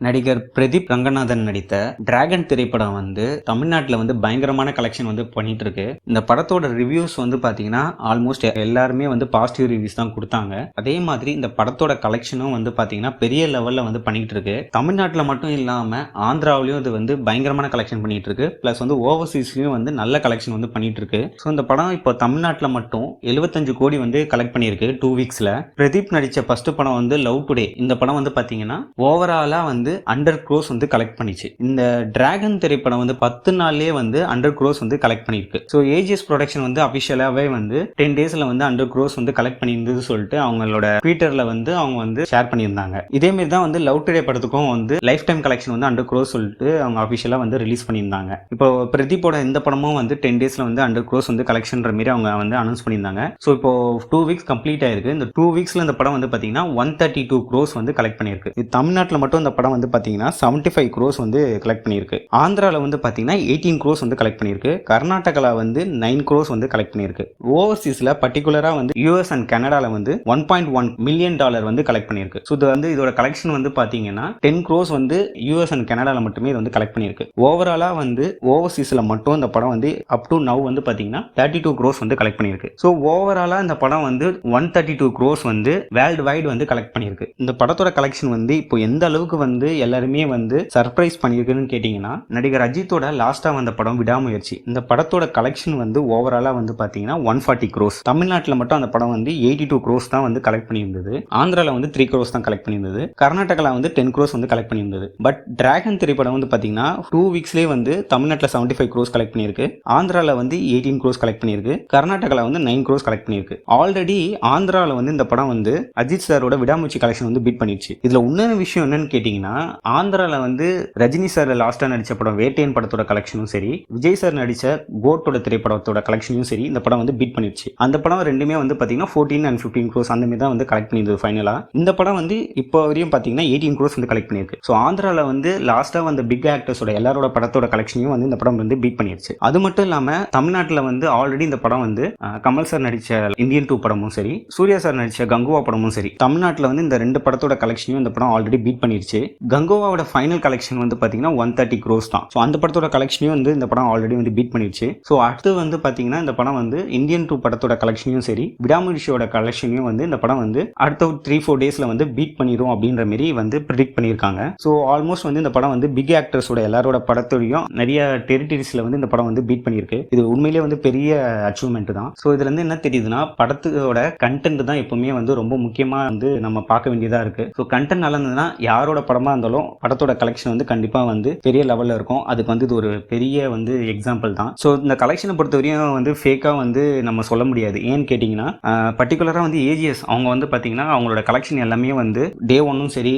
நடிகர் பிரதீப் ரங்கநாதன் நடித்த டிராகன் திரைப்படம் வந்து தமிழ்நாட்டில் வந்து பயங்கரமான கலெக்ஷன் வந்து பண்ணிட்டு இருக்கு இந்த படத்தோட ரிவ்யூஸ் வந்து பார்த்தீங்கன்னா ஆல்மோஸ்ட் எல்லாருமே வந்து பாசிட்டிவ் ரிவ்யூஸ் தான் கொடுத்தாங்க. அதே மாதிரி இந்த படத்தோட கலெக்ஷனும் வந்து பார்த்தீங்கன்னா பெரிய லெவலில் வந்து பண்ணிட்டு இருக்கு தமிழ்நாட்டில் மட்டும் இல்லாமல் ஆந்திராவிலையும் இது வந்து பயங்கரமான கலெக்ஷன் பண்ணிட்டு இருக்கு ப்ளஸ் வந்து ஓவர்சீஸ்லையும் வந்து நல்ல கலெக்ஷன் வந்து பண்ணிட்டு இருக்கு ஸோ இந்த படம் இப்போ தமிழ்நாட்டில் மட்டும் எழுபத்தஞ்சு கோடி வந்து கலெக்ட் பண்ணியிருக்கு டூ வீக்ஸில் பிரதீப் நடித்த ஃபர்ஸ்ட் படம் வந்து லவ் டுடே இந்த படம் வந்து பார்த்தீங்கன்னா ஓவராலாக வந்து அண்டர் க்ரோஸ் வந்து கலெக்ட் பண்ணிச்சு. இந்த டிராகன் திரைப்படம் வந்து பத்து நாள்லயே வந்து அண்டர் க்ரோஸ் வந்து கலெக்ட் பண்ணியிருக்கு ஸோ ஏஜிஎஸ் ப்ரொடக்ஷன் வந்து அஃபிஷியலாகவே வந்து டென் டேஸில் வந்து அண்டர் க்ரோஸ் வந்து கலெக்ட் பண்ணியிருந்தது சொல்லிட்டு அவங்களோட ட்விட்டரில் வந்து அவங்க வந்து ஷேர் பண்ணியிருந்தாங்க. இதே மாதிரி தான் வந்து லவ் டுடே படத்துக்கும் வந்து லைஃப் டைம் கலெக்ஷன் வந்து அண்டர் க்ரோஸ் சொல்லிட்டு அவங்க அஃபிஷியலாக வந்து ரிலீஸ் பண்ணியிருந்தாங்க. இப்போ பிரதீப்போட இந்த படமும் வந்து டென் டேஸில் வந்து அண்டர் க்ரோஸ் வந்து கலெக்ஷன்ற மாரி அவங்க வந்து அனௌன்ஸ் பண்ணியிருந்தாங்க. ஸோ இப்போ டூ வீக்ஸ் கம்ப்ளீட் ஆயிருக்கு. இந்த டூ வீக்ஸில் இந்த படம் வந்து பார்த்தீங்கன்னா ஒன் தேர்ட்டி டூ க்ரோஸ் வந்து கலெக்ட் பண்ணியிருக்கு. தமிழ்நாட்டில் மட்டும் இந்த படம் வந்து பார்த்தீங்கன்னா செவன்ட்டி ஃபைவ் க்ரோஸ் வந்து கலெக்ட் பண்ணியிருக்கு. ஆந்திராவில் வந்து பார்த்தீங்கன்னா எயிட்டீன் க்ரோஸ் வந்து கலெக்ட் பண்ணியிருக்கு. கர்நாடகாவில் வந்து நைன் க்ரோஸ் வந்து கலெக்ட் பண்ணியிருக்கு. ஓவர்சீஸில் பர்டிகுலராக வந்து யூஎஸ் அண்ட் கனடாவில் வந்து one point one million dollar வந்து கலெக்ட் பண்ணியிருக்கு. ஸோ இது வந்து இதோட கலெக்ஷன் வந்து பார்த்தீங்கன்னா டென் க்ரோஸ் வந்து யூஎஸ் அண்ட் கனடாவில் மட்டுமே இது வந்து கலெக்ட் பண்ணியிருக்கு. ஓவராலாக வந்து ஓவர்சீஸில் மட்டும் இந்த படம் வந்து அப் டு நவ் வந்து பார்த்தீங்கன்னா தேர்ட்டி டூ க்ரோஸ் வந்து கலெக்ட் பண்ணியிருக்கு. ஸோ ஓவராலாக இந்த படம் வந்து ஒன் தேர்ட்டி டூ க்ரோஸ் வந்து வேர்ல்டு வைடு வந்து கலெக்ட் பண்ணியிருக்கு. இந்த படத்தோட கலெக்ஷன் வந்து இப்போ எந்த அளவுக்கு வந்து எல்லாருமே வந்து சர்ப்ரைஸ் பண்ணியிருக்குன்னு கேட்டிங்கன்னா நடிகர் அஜித்தோட லாஸ்ட்டாக வந்த படம் விடாமுயற்சி. இந்த படத்தோட கலெக்ஷன் வந்து ஓவராலாக வந்து பார்த்தீங்கன்னா ஒன் ஃபார்ட்டி க்ரோஸ் தமிழ்நாட்டில் மட்டும் அந்த படம் வந்து எயிட்டி டூ க்ரோஸ் தான் வந்து கலெக்ட் பண்ணியிருந்தது. ஆந்திராவில் வந்து த்ரீ க்ரோஸ் தான் கலெக்ட் பண்ணியிருந்தது. கர்நாடகாவில் வந்து டென் க்ரோஸ் வந்து கலெக்ட் பண்ணியிருந்தது. பட் டிராகன் திரைப்படம் வந்து பார்த்தீங்கன்னா டூ வீக்ஸ்லேயே வந்து தமிழ்நாட்டில் செவன்ட்டி ஃபைவ் க்ரோஸ் கலெக்ட் பண்ணியிருக்கு. ஆந்திராவில் வந்து எயிட்டீன் க்ரோஸ் கலெக்ட் பண்ணியிருக்கு. கர்நாடகாவில் வந்து நைன் க்ரோஸ் கலெக்ட் பண்ணியிருக்கு. ஆல்ரெடி ஆந்திராவில் வந்து இந்த படம் வந்து அஜித் சாரோட விடாமுச்சி கலெக்ஷன் வந்து பீட் பண்ணிடுச்சு. இதில் இன்னொரு விஷயம் என்னன்னு கேட்டிங்கன்னா ஆந்திராவில் வந்து ரஜினி சார் லாஸ்ட்டாக நடித்த படம் வேட்டையன் படத்தோட கலெக்ஷனும் சரி விஜய் சார் நடித்த கோட்டோட திரைப்படத்தோட கலெக்ஷனும் சரி இந்த படம் வந்து பீட் பண்ணிடுச்சு. அந்த படம் ரெண்டுமே வந்து பார்த்தீங்கன்னா ஃபோர்டீன் அண்ட் ஃபிஃப்டீன் க்ரோஸ் அந்த மாதிரி தான் வந்து கலெக்ட் பண்ணியிருந்தது ஃபைனலாக இந்த படம் வந்து இப்போ வரையும் பார்த்தீங்கன்னா எயிட்டீன் க்ரோஸ் வந்து கலெக்ட் பண்ணியிருக்கு. ஸோ ஆந்திராவில் வந்து லாஸ்ட்டாக வந்து பிக் ஆக்டர்ஸோட எல்லாரோட படத்தோட கலெக்ஷனையும் வந்து இந்த படம் வந்து பீட் பண்ணிடுச்சு அது மட்டும் இல்லாமல் தமிழ்நாட்டில் வந்து ஆல்ரெடி இந்த படம் வந்து கமல் சார் நடித்த இந்தியன் டூ படமும் சரி சூர்யா சார் நடித்த கங்குவா படமும் சரி தமிழ்நாட்டில் வந்து இந்த ரெண்டு படத்தோட கலெக்ஷனையும் இந்த படம் ஆல்ரெடி பீட் பண்ணிருச்சு. கங்கோவாவோட ஃபைனல் கலெக்ஷன் வந்து பார்த்தீங்கன்னா ஒன் தேர்ட்டி க்ரோஸ் தான். ஸோ அந்த படத்தோட கலெக்ஷனையும் வந்து இந்த படம் ஆல்ரெடி வந்து பீட் பண்ணிடுச்சு. ஸோ அடுத்து வந்து பார்த்தீங்கன்னா இந்த படம் வந்து இந்தியன் டூ படத்தோட கலெக்ஷனையும் சரி விடாமுயற்சியோட கலெக்ஷனையும் வந்து இந்த படம் வந்து அடுத்த ஒரு த்ரீ ஃபோர் டேஸில் வந்து பீட் பண்ணிடும் அப்படின்ற மாரி வந்து ப்ரிடிக்ட் பண்ணியிருக்காங்க. ஸோ ஆல்மோஸ்ட் வந்து இந்த படம் வந்து பிக் ஆக்டர்ஸோட எல்லாரோட படத்தோடையும் நிறைய டெரிட்டரிஸில் வந்து இந்த படம் வந்து பீட் பண்ணியிருக்கு. இது உண்மையிலேயே வந்து பெரிய அச்சீவ்மெண்ட் தான். ஸோ இதுலேருந்து என்ன தெரியுதுன்னா படத்தோட கண்டென்ட் தான் எப்பவுமே வந்து ரொம்ப முக்கியமாக வந்து நம்ம பார்க்க வேண்டியதாக இருக்குது ஸோ கண்டென்ட் நல்லா இருந்ததுன்னா யாரோட படமாக இருந்தாலும் படத்தோட கலெக்ஷன் வந்து கண்டிப்பாக வந்து பெரிய லெவலில் இருக்கும். அதுக்கு வந்து இது ஒரு பெரிய வந்து எக்ஸாம்பிள் தான். ஸோ இந்த கலெக்ஷனை பொறுத்தவரையும் வந்து ஃபேக்காக வந்து நம்ம சொல்ல முடியாது. ஏன்னு கேட்டிங்கன்னா பர்டிகுலராக வந்து ஏஜிஎஸ் அவங்க வந்து பார்த்தீங்கன்னா அவங்களோட கலெக்ஷன் எல்லாமே வந்து டே ஒன்னும் சரி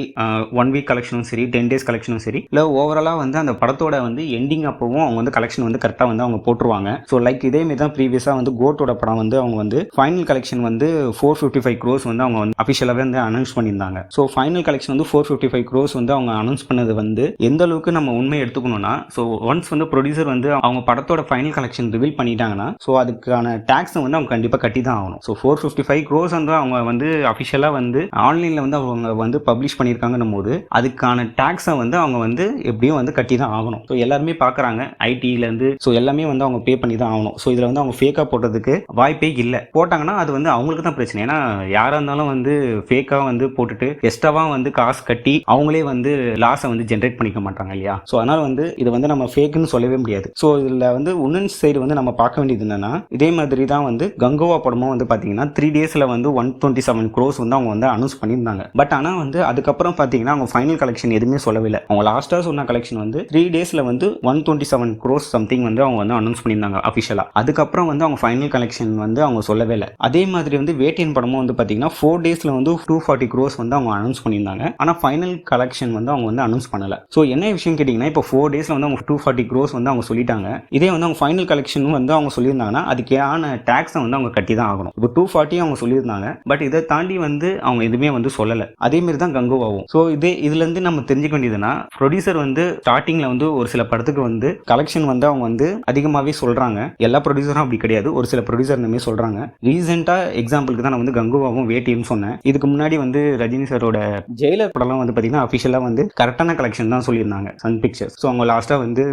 ஒன் வீக் கலெக்ஷனும் சரி டென் டேஸ் கலெக்ஷனும் சரி இல்லை ஓவராலாக வந்து அந்த படத்தோட வந்து எண்டிங் அப்பவும் அவங்க வந்து கலெக்ஷன் வந்து கரெக்டாக வந்து அவங்க போட்டுருவாங்க. ஸோ லைக் இதேமாரி தான் ப்ரீவியஸாக வந்து கோட்டோட படம் வந்து அவங்க வந்து ஃபைனல் கலெக்ஷன் வந்து ஃபோர் ஃபிஃப்டி ஃபைவ் க்ரோஸ் வந்து அவங்க வந்து அஃபிஷியலாகவே வந்து அனௌன்ஸ் பண்ணியிருந்தாங்க. ஸோ ஃபைனல் கலெக்ஷன் வந்து ஃபோர் ஃபிஃப்டி ஃபைவ் க்ரோஸ் வந்து வந்து அவங்க அனௌன்ஸ் பண்ணது வந்து எந்த அளவுக்கு நம்ம உண்மை எடுத்துக்கணும்னா ஸோ ஒன்ஸ் வந்து ப்ரொடியூசர் வந்து அவங்க படத்தோட ஃபைனல் கலெக்ஷன் ரிவீல் பண்ணிட்டாங்கன்னா ஸோ அதுக்கான டேக்ஸை வந்து அவங்க கண்டிப்பாக கட்டி தான் ஆகணும். So four fifty five crores வந்து அவங்க வந்து அஃபிஷியலாக வந்து ஆன்லைனில் வந்து அவங்க வந்து பப்ளிஷ் பண்ணியிருக்காங்கன்னும் போது அதுக்கான டேக்ஸை வந்து அவங்க வந்து எப்படியும் வந்து கட்டி தான் ஆகணும். ஸோ எல்லாருமே பார்க்குறாங்க ஐடியிலேருந்து ஸோ எல்லாமே வந்து அவங்க பே பண்ணி தான் ஆகணும். ஸோ இதில் வந்து அவங்க ஃபேக்காக போடுறதுக்கு வாய்ப்பே இல்லை. போட்டாங்கன்னா அது வந்து அவங்களுக்கு தான் பிரச்சனை. ஏன்னா யாராக இருந்தாலும் வந்து ஃபேக்காக வந்து போட்டுட்டு எக்ஸ்ட்ராவாக வந்து காசு கட்டி அவங்களே வந்து வந்து லாஸை வந்து ஜென்ரேட் பண்ணிக்க மாட்டாங்க இல்லையா? ஸோ அதனால் வந்து இது வந்து நம்ம ஃபேக்குன்னு சொல்லவே முடியாது. ஸோ இதில் வந்து உமன்ஸ் சைடு வந்து நம்ம பார்க்க வேண்டியது என்னென்னா இதே மாதிரி தான் வந்து கங்கோவா படமும் வந்து பார்த்தீங்கன்னா த்ரீ டேஸில் வந்து ஒன் டுவெண்ட்டி செவன் க்ரோஸ் வந்து அவங்க வந்து அனௌன்ஸ் பண்ணியிருந்தாங்க. பட் ஆனால் வந்து அதுக்கப்புறம் பார்த்தீங்கன்னா அவங்க ஃபைனல் கலெக்ஷன் எதுவுமே சொல்லவில்லை. அவங்க லாஸ்ட்டாக சொன்ன கலெக்ஷன் வந்து த்ரீ டேஸில் வந்து one twenty seven crores something வந்து அவங்க வந்து அனௌன்ஸ் பண்ணியிருந்தாங்க அஃபிஷியலாக அதுக்கப்புறம் வந்து அவங்க ஃபைனல் கலெக்ஷன் வந்து அவங்க சொல்லவே இல்லை. அதே மாதிரி வந்து வேட்டியன் படமும் வந்து பார்த்தீங்கன்னா ஃபோர் டேஸில் வந்து டூ ஃபார்ட்டி க்ரோஸ் வந்து அவங்க அனௌன்ஸ் பண்ணியிருந்தாங்க. ஆனால் ஃபைனல் கலெக்ஷன் வந்து அவங்க வந்து அனௌன்ஸ் பண்ணல. ஸோ என்ன விஷயம் கேட்டிங்கன்னா இப்போ ஃபோர் டேஸில் வந்து அவங்க டூ ஃபார்ட்டி க்ரோஸ் வந்து அவங்க சொல்லிட்டாங்க. இதே வந்து அவங்க ஃபைனல் கலெக்ஷனும் வந்து அவங்க சொல்லியிருந்தாங்கன்னா அதுக்கான டேக்ஸை வந்து அவங்க கட்டி தான் ஆகணும். இப்போ டூ ஃபார்ட்டி அவங்க சொல்லியிருந்தாங்க பட் இதை தாண்டி வந்து அவங்க எதுவுமே வந்து சொல்லலை. அதேமாரி தான் கங்குவாவும். ஸோ இதே இதுலேருந்து நம்ம தெரிஞ்சுக்க வேண்டியதுன்னா ப்ரொடியூசர் வந்து ஸ்டார்டிங்கில் வந்து ஒரு சில படத்துக்கு வந்து கலெக்ஷன் வந்து அவங்க வந்து அதிகமாகவே சொல்கிறாங்க எல்லா ப்ரொடியூசரும் அப்படி கிடையாது. ஒரு சில ப்ரொடியூசர் இந்த சொல்கிறாங்க ரீசெண்டாக எக்ஸாம்பிளுக்கு தான் நான் வந்து கங்குவாவும் வேட்டியும் சொன்னேன். இதுக்கு முன்னாடி வந்து ரஜினி சாரோட ஜெயிலர் படம்லாம் வந்து பார்த்தீங்கன்னா அஃபிஷியல் ஆக்சுவலாக வந்து கரெக்டான கலெக்ஷன் தான் சொல்லியிருந்தாங்க சன் பிக்சர்ஸ் ஸோ அவங்க லாஸ்ட்டாக வந்து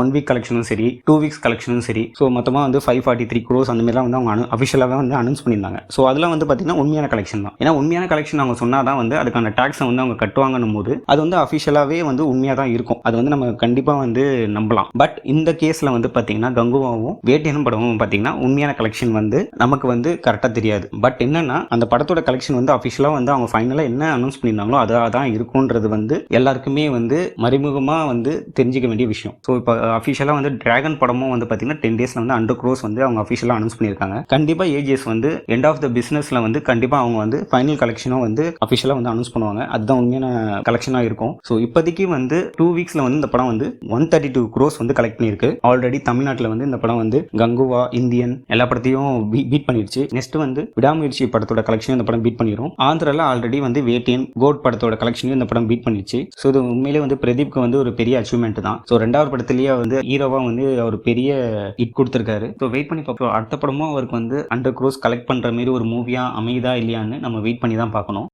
ஒன் வீக் கலெக்ஷனும் சரி டூ வீக்ஸ் கலெக்ஷனும் சரி ஸோ மொத்தமாக வந்து ஃபைவ் ஃபார்ட்டி த்ரீ க்ரோஸ் அந்த மாதிரிலாம் வந்து அவங்க அனு அஃபிஷியலாக வந்து அனௌன்ஸ் பண்ணியிருந்தாங்க. ஸோ அதெல்லாம் வந்து பார்த்தீங்கன்னா உண்மையான கலெக்ஷன் தான். ஏன்னா உண்மையான கலெக்ஷன் அவங்க சொன்னால் தான் வந்து அதுக்கான டேக்ஸை வந்து அவங்க கட்டுவாங்கன்னும் போது அது வந்து அஃபிஷியலாகவே வந்து உண்மையாக தான் இருக்கும். அது வந்து நம்ம கண்டிப்பாக வந்து நம்பலாம். பட் இந்த கேஸில் வந்து பார்த்தீங்கன்னா கங்குவாவும் வேட்டையனும் படமும் பார்த்தீங்கன்னா உண்மையான கலெக்ஷன் வந்து நமக்கு வந்து கரெக்டாக தெரியாது. பட் என்னன்னா அந்த படத்தோட கலெக்ஷன் வந்து அஃபிஷியலாக வந்து அவங்க ஃபைனலாக என்ன அனௌன்ஸ் பண்ணியிருந்தாங்களோ அதாக தான் இருக்கும்ன்றது வந்து எல்லாருக்குமே வந்து மறைமுகமாக வந்து தெரிஞ்சிக்க வேண்டிய விஷயம். ஸோ இப்போ அஃபிஷியலாக வந்து டிராகன் படமும் வந்து பார்த்தீங்கன்னா டென் டேஸில் வந்து அண்டர் க்ரோஸ் வந்து அவங்க அஃபிஷியலாக அனௌன்ஸ் பண்ணியிருக்காங்க. கண்டிப்பாக ஏஜிஎஸ் வந்து எண்ட் ஆஃப் த பிஸ்னஸில் வந்து கண்டிப்பாக அவங்க வந்து ஃபைனல் கலெக்ஷனும் வந்து அஃபிஷியலாக வந்து அனௌன்ஸ் பண்ணுவாங்க. அதுதான் உண்மையான கலெக்ஷனாக இருக்கும். ஸோ இப்போதைக்கு வந்து டூ வீக்ஸில் வந்து இந்த படம் வந்து ஒன் தேர்ட்டி டூ க்ரோஸ் வந்து கலெக்ட் பண்ணியிருக்கு. ஆல்ரெடி தமிழ்நாட்டில் வந்து இந்த படம் வந்து கங்குவா இந்தியன் எல்லா படத்தையும் பீட் பண்ணிருச்சு. நெக்ஸ்ட் வந்து விடாமுயற்சி படத்தோட கலெக்ஷன் இந்த படம் பீட் பண்ணிடும் ஆந்திரால ஆல்ரெடி வந்து வேட்டியன் கோட் படத்தோட கலெக்ஷனையும் இந்த படம் பீட் பண்ணிச்சு. ஸோ இது உண்மையிலே வந்து பிரதீப்க்கு வந்து ஒரு பெரிய அச்சீவ்மெண்ட் தான். ஸோ ரெண்டாவது படத்துலேயே வந்து ஹீரோவாக வந்து அவர் பெரிய ஹிட் கொடுத்துருக்காரு. ஸோ வெயிட் பண்ணி பார்ப்போம். அடுத்த படமும் அவருக்கு வந்து அண்டர் க்ரோஸ் கலெக்ட் பண்ணுற மாதிரி ஒரு மூவியாக அமையுதா இல்லையான்னு நம்ம வெயிட் பண்ணி தான் பார்க்கணும்.